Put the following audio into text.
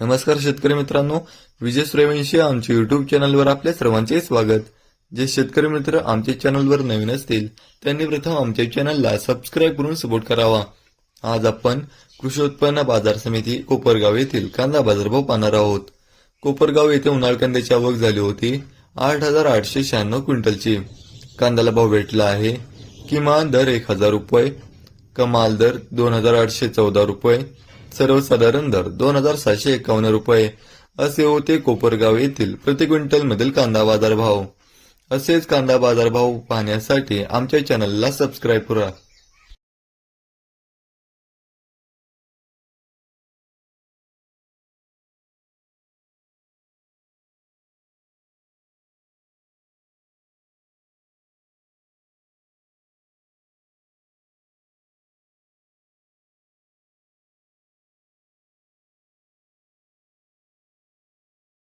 नमस्कार शेतकरी मित्रांनो विजय सूर्यवंशी आमच्या युट्यूब चॅनलवर आपल्या सर्वांचे स्वागत. जे शेतकरी मित्र आमच्या चॅनलवर नवीन असतील त्यांनी प्रथम आमच्या चॅनलला सबस्क्राईब करून सपोर्ट करावा. आज आपण कृषी उत्पन्न बाजार समिती कोपरगाव येथील कांदा बाजारभाव पाहणार आहोत. कोपरगाव येथे उन्हाळ कांद्याची आवक झाली होती आठ हजार आठशे शहाण्णव क्विंटलची. कांद्याला भाव भेटला आहे किमान दर एक हजार रुपये कमाल दर दोन हजार आठशे चौदा रुपये सर्वसाधारण दर दोन हजार सहाशे एकावन्न रुपये. असे होते कोपरगाव येथील प्रति क्विंटल मधील कांदा बाजारभाव. असेच कांदा बाजारभाव पाहण्यासाठी आमच्या चॅनलला सबस्क्राईब करा.